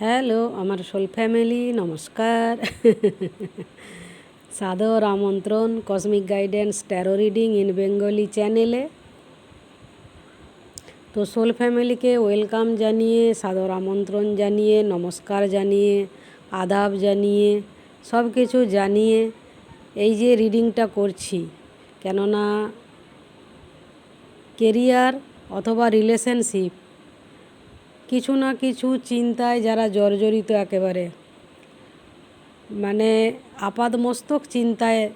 Hello, আমার soul family, নমস্কার। সাদর আমন্ত্রণ, cosmic guidance, tarot reading in Bengali চ্যানেলে। তো সোল ফ্যামিলিকে ওয়েলকাম জানিয়ে, সাদর আমন্ত্রণ জানিয়ে, নমস্কার জানিয়ে, আদাব জানিয়ে সব কিছু জানিয়ে এই যে রিডিংটা করছি। কেননা, কেরিয়ার অথবা রিলেশনশিপ কিছু না কিছু চিন্তায় যারা জর্জরিত একেবারে। মানে আপাদমস্তক চিন্তায়,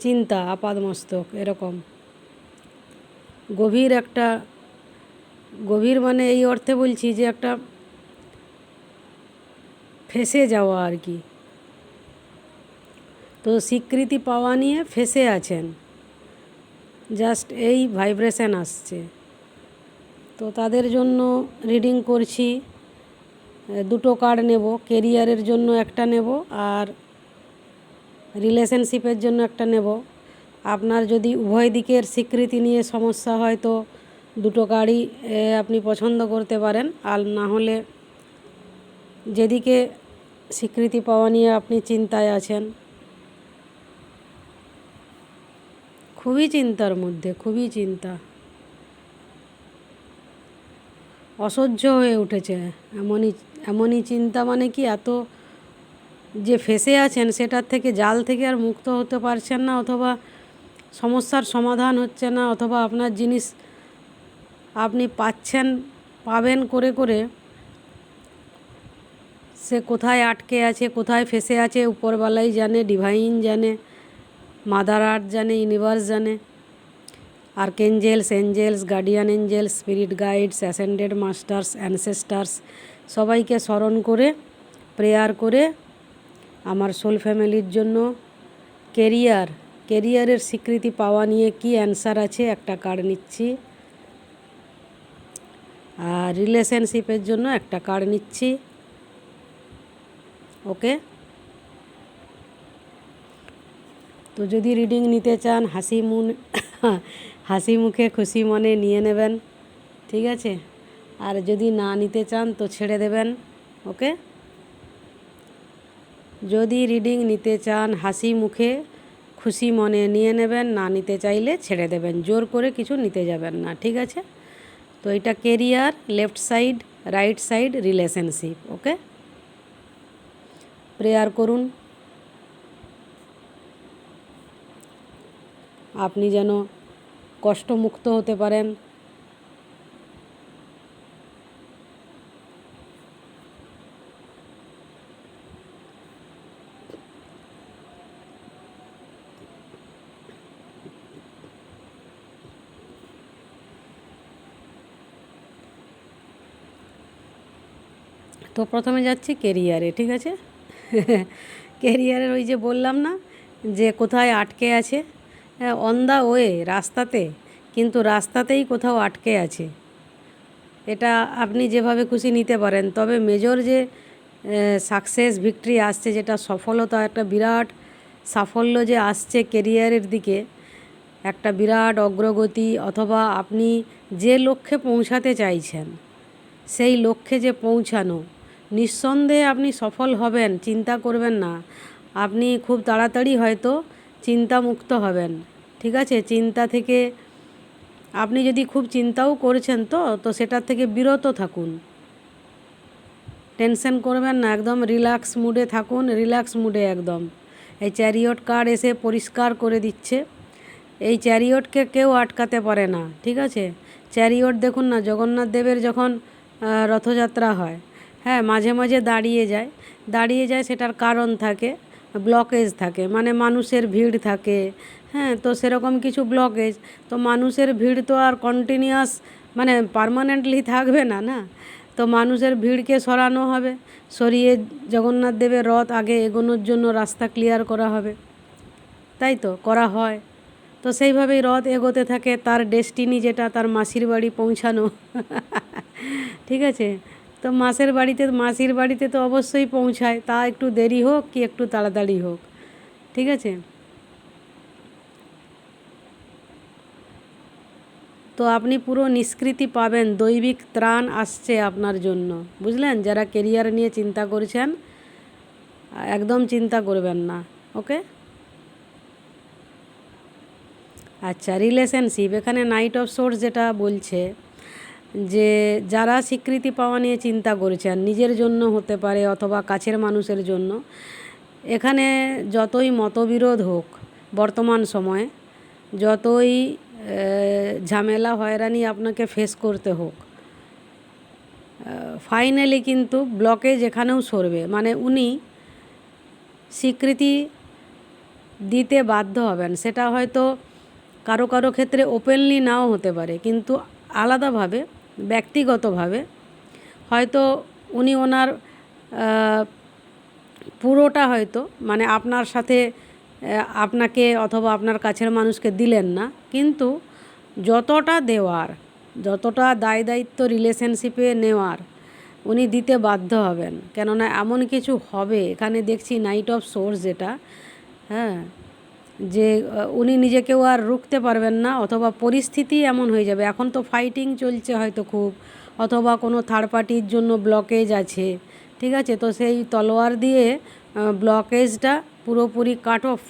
চিন্তা আপাদমস্তক এরকম। গভীর একটা, গভীর মানে এই অর্থে বলছি যে একটা ফেসে যাওয়া আর কি। তো স্বীকৃতি পাওয়া নিয়ে ফেসে আছেন। জাস্ট এই ভাইব্রেশন আসছে। তো তাদের জন্য রিডিং করছি। দুটো কার্ড নেব কেরিয়ারের জন্য একটা নেব আর রিলেশনশিপের জন্য একটা নেব। আপনার যদি উভয় দিকের স্বীকৃতি নিয়ে সমস্যা হয় তো দুটো কার্ডই আপনি পছন্দ করতে পারেন। আর না হলে যেদিকে স্বীকৃতি পাওয়া নিয়ে আপনি চিন্তায় আছেন, খুবই চিন্তার মধ্যে, খুবই চিন্তা। অসহ্য হয়ে উঠেছে। এমনই এমনই চিন্তা মানে কি এত যে ফেসে আছেন সেটার থেকে জাল থেকে আর মুক্ত হতে পারছেন না অথবা সমস্যার সমাধান হচ্ছে না অথবা আপনার জিনিস আপনি পাচ্ছেন, পাবেন করে করে সে কোথায় আটকে আছে, কোথায় ফেসে আছে উপরবেলাই জানে ডিভাইন জানে মাদার আর্ট জানে ইউনিভার্স জানে। Archangels, angels, guardian angels, spirit guides, ascended masters, ancestors, সবাইকে স্মরণ করে, প্রেয়ার করে আমার সোল ফ্যামিলির জন্য কেরিয়ার, কেরিয়ারের স্বীকৃতি পাওয়া নিয়ে কি অ্যান্সার আছে একটা কার্ড নিচ্ছি। আর রিলেশনশিপের জন্য একটা কার্ড নিচ্ছি। ওকে? তো যদি রিডিং নিতে চান, হাসি মুন হাসি মুখে খুশি মনে নিয়ে নেবেন, ঠিক আছে? আর যদি না নিতে চান তো ছেড়ে দেবেন, ওকে? যদি রিডিং নিতে চান, হাসি মুখে খুশি মনে নিয়ে নেবেন, না নিতে চাইলে ছেড়ে দেবেন, জোর করে কিছু নিতে যাবেন না, ঠিক আছে? তো এটা career, left side, right side relationship, okay? Prayer করুন। আপনি যেন কষ্টমুক্ত হতে পারেন। তো প্রথমে যাচ্ছি কেরিয়ারে, ঠিক আছে? কেরিয়ারের ওই যে বললাম না, যে কোথায় আটকে আছে অন দ্য ওয়ে রাস্তাতে। কিন্তু রাস্তাতেই কোথাও আটকে আছে। এটা আপনি যেভাবে খুশি নিতে পারেন, তবে মেজর যে সাকসেস ভিক্টরি আসছে, যেটা সফলতা, একটা বিরাট সাফল্য যে আসছে কেরিয়ারের দিকে, একটা বিরাট অগ্রগতি অথবা আপনি যে লক্ষ্যে পৌঁছাতে চাইছেন, সেই লক্ষ্যে যে পৌঁছানো, নিঃসন্দেহে আপনি সফল হবেন, চিন্তা করবেন না। আপনি খুব তাড়াতাড়ি হয়তো চিন্তামুক্ত হবেন। ঠিক আছে? চিন্তা থেকে আপনি যদি খুব চিন্তাও করছেন তো তো সেটার থেকে বিরত থাকুন। টেনশন করবেন না, একদম রিল্যাক্স মুডে থাকুন, রিল্যাক্স মুডে একদম। এই চ্যারিয়ট কার্ড এসে পরিষ্কার করে দিচ্ছে। এই চ্যারিয়টকে কেউ আটকাতে পারে না, ঠিক আছে? চ্যারিয়ট দেখুন না, জগন্নাথ দেবের যখন রথযাত্রা হয় হ্যাঁ মাঝে মাঝে দাঁড়িয়ে যায়। দাঁড়িয়ে যায় সেটার কারণ থাকে। ব্লকেজ থাকে মানে মানুষের ভিড় থাকে হ্যাঁ তো সেরকম কিছু ব্লকেজ তো মানুষের ভিড় তো আর কন্টিনিউয়াস মানে পারমানেন্টলি থাকবে না না? তো মানুষের ভিড়কে সরানো হবে, সরিয়ে জগন্নাথ দেবের রথ আগে এগোনোর জন্য রাস্তা ক্লিয়ার করা হবে, তাই তো? করা হয়। তো সেইভাবেই রথ এগোতে থাকে, তার ডেস্টিনি যেটা, তার মাসির বাড়ি পৌঁছানো। ঠিক আছে? তো মাসের বাড়িতে, মাসির বাড়িতে তো অবশ্যই পৌঁছায়। তা একটু দেরি হোক কি একটু তাড়াতাড়ি হোক। ঠিক আছে? তো আপনি পুরো নিষ্কৃতি পাবেন। দৈবিক ত্রাণ আসছে আপনার জন্য। বুঝলেন? যারা কেরিয়ার নিয়ে চিন্তা করছেন, একদম চিন্তা করবেন না। ওকে? আচ্ছা রিলেশনশিপ এখানে নাইট অফ সোর্স যেটা বলছে যে যারা স্বীকৃতি পাওয়া নিয়ে চিন্তা করেছেন নিজের জন্য হতে পারে অথবা কাছের মানুষের জন্য, এখানে যতই মতবিরোধ হোক বর্তমান সময়ে, যতই ঝামেলা, হয়রানি আপনাকে ফেস করতে হোক ফাইনালি কিন্তু ব্লকে যেখানেও সরবে। মানে উনি স্বীকৃতি দিতে বাধ্য হবেন। সেটা হয়তো কারও কারও ক্ষেত্রে ওপেনলি নাও হতে পারে, কিন্তু আলাদাভাবে ব্যক্তিগতভাবে, হয়তো উনি ওনার পুরোটা হয়তো মানে আপনার সাথে আপনাকে অথবা আপনার কাছের মানুষকে দিলেন না, কিন্তু যতটা দেওয়ার, যতটা দায় দায়িত্ব রিলেশনশিপে নেওয়ার, উনি দিতে বাধ্য হবেন। কেননা এমন কিছু হবে, এখানে দেখছি নাইট অফ সোর্স যেটা হ্যাঁ যে উনি নিজেকেও আর রুখতে পারবেন না, অথবা পরিস্থিতি এমন হয়ে যাবে। এখন তো ফাইটিং চলছে হয়তো খুব, অথবা কোনো থার্ড পার্টির জন্য ব্লকেজ আছে, ঠিক আছে? তো সেই তলোয়ার দিয়ে ব্লকেজটা পুরোপুরি কাট অফ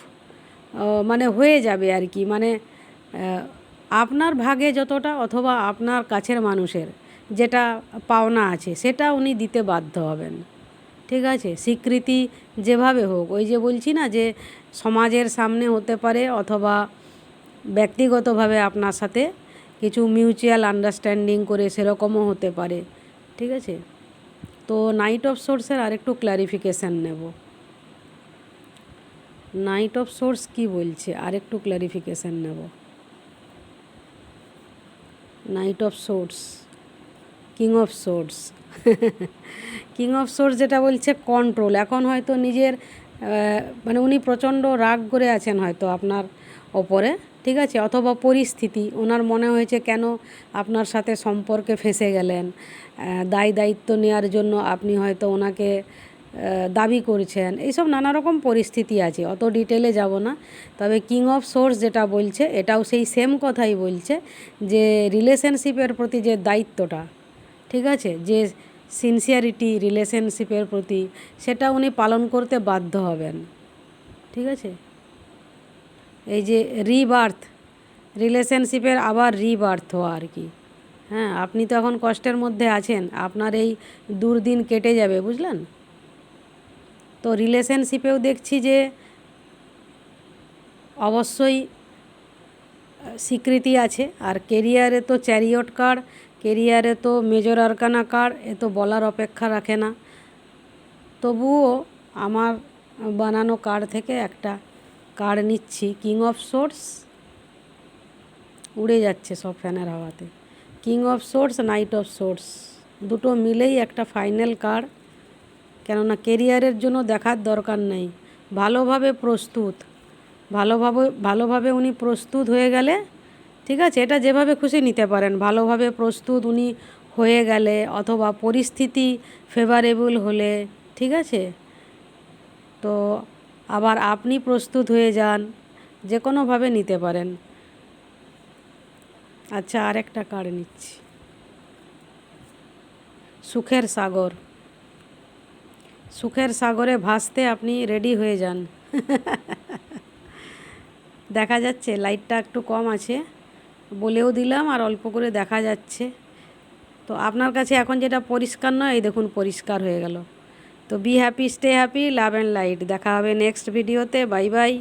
মানে হয়ে যাবে আর কি। মানে আপনার ভাগে যতটা অথবা আপনার কাছের মানুষের যেটা পাওনা আছে, সেটা উনি দিতে বাধ্য হবেন। ঠিক আছে? স্বীকৃতি যেভাবে হোক, ওই যে বলছি না যে সমাজের সামনে হতে পারে অথবা ব্যক্তিগতভাবে আপনার সাথে কিছু মিউচুয়াল আন্ডারস্ট্যান্ডিং করে সেরকমও হতে পারে, ঠিক আছে? তো নাইট অফ সোর্সের আরেকটু ক্ল্যারিফিকেশান নেব। নাইট অফ সোর্স কি বলছে? আরেকটু ক্ল্যারিফিকেশান নেব। Knight of source king of source king of source যেটা বলছে কন্ট্রোল এখন হয়তো নিজের মানে উনি প্রচণ্ড রাগ করে আছেন হয়তো আপনার ওপরে, ঠিক আছে? অথবা পরিস্থিতি। ওনার মনে হয়েছে কেন আপনার সাথে সম্পর্কে ফেসে গেলেন? দায় দায়িত্ব নেওয়ার জন্য আপনি হয়তো ওনাকে দাবি করছেন। এইসব নানা রকম পরিস্থিতি আছে। অত ডিটেলে যাব না। তবে কিং অফ সোর্স যেটা বলছে, এটাও সেই সেম কথাই বলছে যে রিলেশনশিপের প্রতি যে দায়িত্বটা ঠিক আছে? যে সিনসিয়ারিটি রিলেশনশিপের প্রতি সেটা উনি পালন করতে বাধ্য হবেন। ঠিক আছে? এই যে রিবার্থ রিলেশনশিপের আবার রিবার্থ হওয়া আর কি। হ্যাঁ আপনি তো এখন কষ্টের মধ্যে আছেন, আপনার এই দুর্দিন কেটে যাবে, বুঝলেন? তো রিলেশনশিপেও দেখছি যে অবশ্যই স্বীকৃতি আছে। আর কেরিয়ারে তো চ্যারিয়ট কার্ড কেরিয়ারে তো মেজর আরকানা কার্ড এ তো বলার অপেক্ষা রাখে না। তবুও আমার বানানো কার্ড থেকে একটা কার্ড নিচ্ছি। কিং অফ সোর্স উড়ে যাচ্ছে সব ফ্যানের হাওয়াতে। King of source knight of source দুটো মিলেই একটা ফাইনাল কার্ড কেননা কেরিয়ারের জন্য দেখার দরকার নেই। ভালোভাবে প্রস্তুত। ভালোভাবে ভালোভাবে উনি প্রস্তুত হয়ে গেলে ঠিক আছে? এটা যেভাবে খুশি নিতে পারেন। ভালোভাবে প্রস্তুত উনি হয়ে গেলে অথবা পরিস্থিতি ফেভারেবল হলে, ঠিক আছে? তো আবার আপনি প্রস্তুত হয়ে যান যে কোনোভাবে নিতে পারেন। আচ্ছা আরেকটা কার্ড নিচ্ছি। সুখের সাগর। সুখের সাগরে ভাসতে আপনি রেডি হয়ে যান। দেখা যাচ্ছে লাইটটা একটু কম আছে। বলেও দিলাম আর অল্প করে দেখা যাচ্ছে। তো আপনার কাছে এখন যেটা পরিষ্কার নয়, এই দেখুন পরিষ্কার হয়ে গেল। তো be happy stay happy love and light দেখা হবে নেক্সট ভিডিওতে বাই বাই